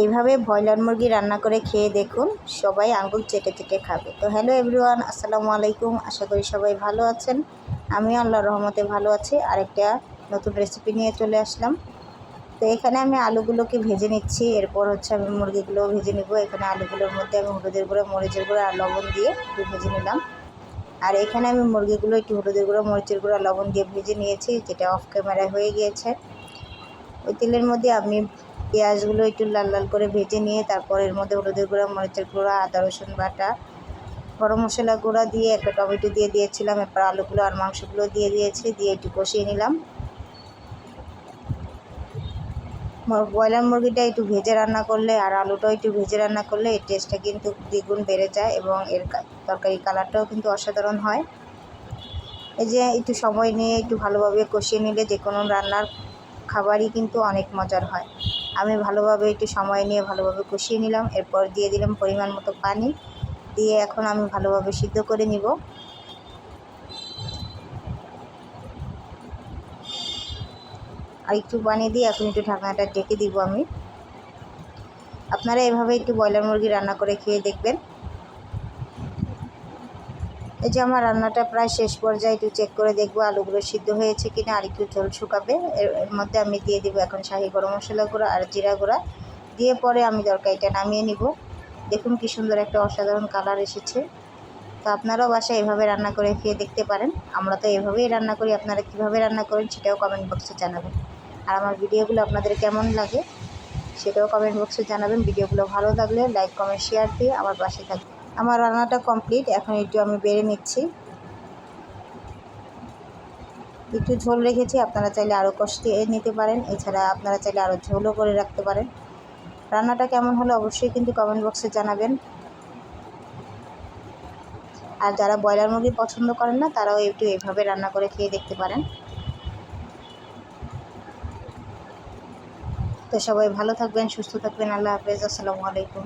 এইভাবে ব্রয়লার মুরগি রান্না করে খেয়ে দেখুন, সবাই আঙ্গুল চেটে চেটে খাবে। তো হ্যালো এভরিওয়ান, আসসালামু আলাইকুম। আশা করি সবাই ভালো আছেন। আমি আল্লাহ রহমতে ভালো আছি। আরেকটা নতুন রেসিপি নিয়ে চলে আসলাম। তো এখানে আমি আলুগুলোকে ভেজে নিচ্ছি। এরপর হচ্ছে আমি মুরগিগুলো ভেজে নিব। এখানে আলুগুলোর মধ্যে আমি হলুদের গুঁড়ো, মরিচের গুঁড়ো আর লবণ দিয়ে একটু ভেজে নিলাম। আর এখানে আমি মুরগিগুলো একটু হলুদের গুঁড়ো, মরিচের গুঁড়ো লবণ দিয়ে ভেজে নিয়েছি, যেটা অফ ক্যামেরায় হয়ে গিয়েছে। ওই তেলের মধ্যে আমি পেঁয়াজগুলো একটু লাল লাল করে ভেজে নিয়ে তারপর এর মধ্যে হলুদের গুঁড়া, মরিচের গুঁড়া, আদা, রসুন বাটা, গরম মশলা গুঁড়া দিয়ে একটা টমেটো দিয়ে দিয়েছিলাম, এরপর আলুগুলো আর মাংসগুলো দিয়ে দিয়েছি, দিয়ে একটু কষিয়ে নিলাম। ব্রয়লার মুরগিটা একটু ভেজে রান্না করলে আর আলুটাও একটু ভেজে রান্না করলে এর টেস্টটা কিন্তু দ্বিগুণ বেড়ে যায় এবং এর তরকারি কালারটাও কিন্তু অসাধারণ হয়। এই যে একটু সময় নিয়ে একটু ভালোভাবে কষিয়ে নিলে যে কোনো রান্নার খাবারই কিন্তু অনেক মজার হয়। আমি ভালোভাবে একটু সময় নিয়ে ভালোভাবে কষিয়ে নিলাম, এরপর দিয়ে দিলাম পরিমাণ মতো পানি। দিয়ে এখন আমি ভালোভাবে সিদ্ধ করে নিব। আর একটু পানি দিয়ে এখন একটু ঢাকনাটা ডেকে দিব আমি। আপনারা এভাবে একটু ব্রয়লার মুরগি রান্না করে খেয়ে দেখবেন। এই যে আমার রান্নাটা প্রায় শেষ পর্যায়ে একটু চেক করে দেখব আলুগুলো সিদ্ধ হয়েছে কিনা আর একটু ঝোল শুকাবে। এর মধ্যে আমি দিয়ে দিব এখন শাহি গরম মশলা গুঁড়ো আর জিরা গুঁড়া। দিয়ে পরে আমি তরকারিটা নামিয়ে নিব। দেখুন কি সুন্দর একটা অসাধারণ কালার এসেছে। তো আপনারাও বাসায় এভাবে রান্না করে খেয়ে দেখতে পারেন। আমরা তো এভাবেই রান্না করি, আপনারা কীভাবে রান্না করেন সেটাও কমেন্ট বক্সে জানাবেন। আর আমার ভিডিওগুলো আপনাদের কেমন লাগে সেটাও কমেন্ট বক্সে জানাবেন। ভিডিওগুলো ভালো লাগলে লাইক কমেন্ট শেয়ার দিয়ে আমার পাশে থাকবে আমার রান্নাটা কমপ্লিট, এখন একটু আমি বেড়ে নিচ্ছি। একটু ঝোল রেখেছি, আপনারা চাইলে আরও কষিয়ে নিতে পারেন, এছাড়া আপনারা চাইলে আরও ঝোলও করে রাখতে পারেন। রান্নাটা কেমন হলো অবশ্যই কিন্তু কমেন্ট বক্সে জানাবেন। আর যারা ব্রয়লার মুরগি পছন্দ করেন না, তারাও একটু এইভাবে রান্না করে খেয়ে দেখতে পারেন। তো সবাই ভালো থাকবেন, সুস্থ থাকবেন, আল্লাহ হাফেজ, আসসালামু আলাইকুম।